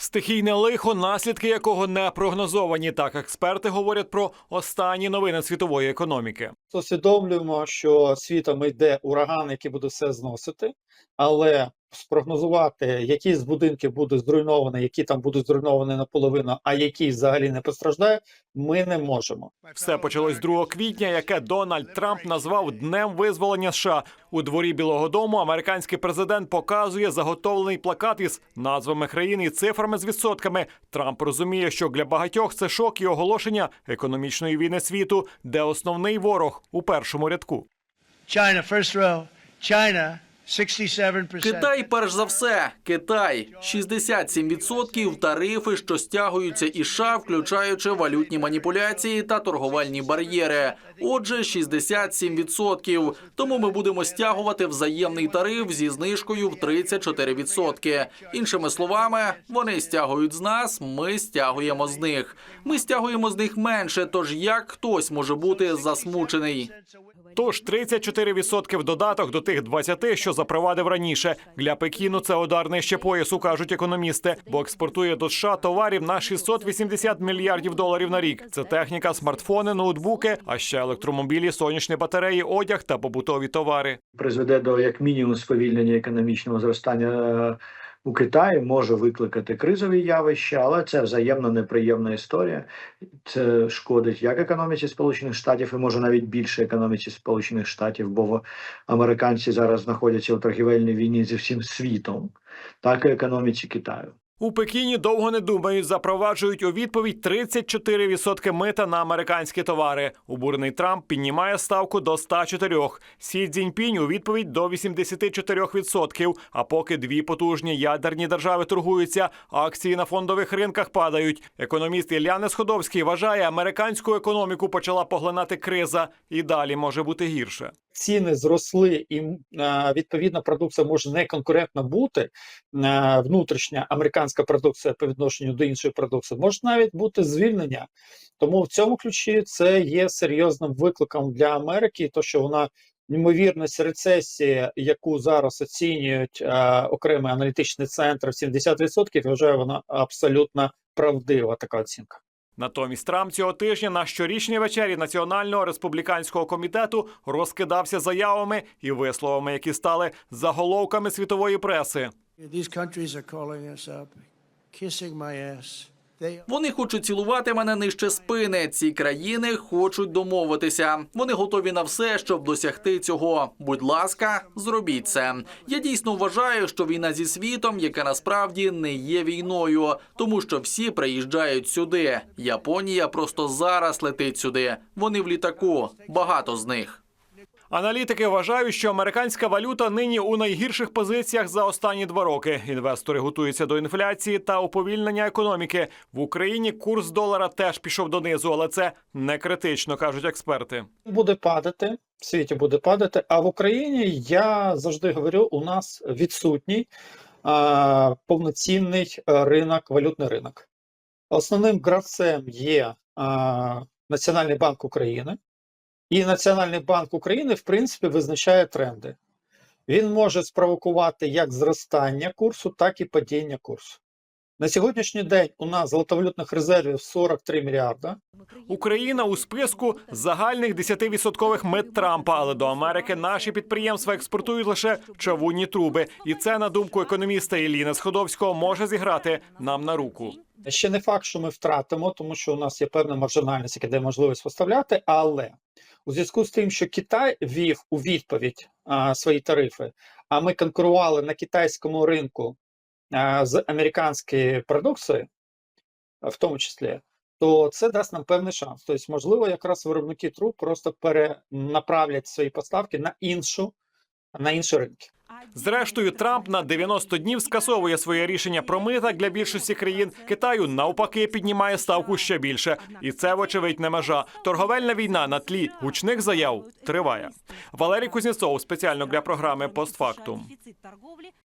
Стихійне лихо, наслідки якого не прогнозовані. Так експерти говорять про останні новини світової економіки. усвідомлюємо, що світом йде ураган, який буде все зносити, але спрогнозувати, які з будинків будуть зруйновані, які там будуть зруйновані наполовину, а які взагалі не постраждають, ми не можемо. Все почалось 2 квітня, яке Дональд Трамп назвав днем визволення США. У дворі Білого Дому американський президент показує заготовлений плакат із назвами країн і цифрами з відсотками. Трамп розуміє, що для багатьох це шок і оголошення економічної війни світу, де основний ворог у першому рядку. China, first row. China, 67%. Китай, перш за все, Китай 67% тарифи, що стягуються із США, включаючи валютні маніпуляції та торговельні бар'єри. Отже, 67%. Тому ми будемо стягувати взаємний тариф зі знижкою в 34%. Іншими словами, вони стягують з нас, ми стягуємо з них. Ми стягуємо з них менше. Тож як хтось може бути засмучений? Тож 34% в додаток до тих 20, що запровадив раніше. Для Пекіну це удар нижче поясу, кажуть економісти, бо експортує до США товарів на 680 мільярдів доларів на рік. Це техніка, смартфони, ноутбуки, а ще електромобілі, сонячні батареї, одяг та побутові товари. призведе до як мінімум сповільнення економічного зростання е, у Китаї, може викликати кризові явища, але це взаємно неприємна історія. Це шкодить як економіці Сполучених Штатів, і може навіть більше економіці Сполучених Штатів, бо американці зараз знаходяться у торгівельній війні зі всім світом, так і економіці Китаю. У Пекіні довго не думають, запроваджують у відповідь 34% мита на американські товари. Убурений Трамп піднімає ставку до 104%. Сі Цзіньпінь у відповідь до 84%. А поки дві потужні ядерні держави торгуються, акції на фондових ринках падають. Економіст Ілля Несходовський вважає, американську економіку почала поглинати криза, і далі може бути гірше. Ціни зросли, і відповідно продукція може не конкурентна бути. Внутрішня американська продукція по відношенню до іншої продукції може навіть бути звільнення. Тому в цьому ключі це є серйозним викликом для Америки, то що вона ймовірність рецесії, яку зараз оцінюють е, окремі аналітичні центри в 70%, я вважаю, вона абсолютно правдива така оцінка. Натомість Трамп цього тижня на щорічній вечері Національного республіканського комітету розкидався заявами і висловами, які стали заголовками світової преси. These countries are calling us up, kissing my ass. Вони хочуть цілувати мене нижче спини. Ці країни хочуть домовитися. Вони готові на все, щоб досягти цього. Будь ласка, зробіть це. Я дійсно вважаю, що війна зі світом, яка насправді не є війною, тому що всі приїжджають сюди. Японія просто зараз летить сюди. Вони в літаку. Багато з них. Аналітики вважають, що американська валюта нині у найгірших позиціях за останні два роки. Інвестори готуються до інфляції та уповільнення економіки. В Україні курс долара теж пішов донизу, але це не критично, кажуть експерти. буде падати, в світі буде падати. А в Україні я завжди говорю: у нас відсутній а, повноцінний ринок, валютний ринок. Основним гравцем є а, Національний банк України, і Національний банк України, в принципі, визначає тренди. Він може спровокувати як зростання курсу, так і падіння курсу. На сьогоднішній день у нас золотовалютних резервів 43 мільярда. Україна у списку загальних 10% мит Трампа, але до Америки наші підприємства експортують лише чавунні труби, і це на думку економіста Ілліна Сходовського може зіграти нам на руку. Ще не факт, що ми втратимо, тому що у нас є певна маржинальність, яка дає можливість поставляти. Але у зв'язку з тим, що Китай ввів у відповідь а, свої тарифи, а ми конкурували на китайському ринку а, з американською продукцією, в тому числі, то це дасть нам певний шанс. Тобто, можливо, якраз виробники труб просто перенаправлять свої поставки на іншу, на інші ринки. Зрештою, Трамп на 90 днів скасовує своє рішення про мита для більшості країн. Китаю навпаки піднімає ставку ще більше, і це вочевидь не межа. Торговельна війна на тлі гучних заяв триває. Валерій Кузнєцов спеціально для програми «Постфактум».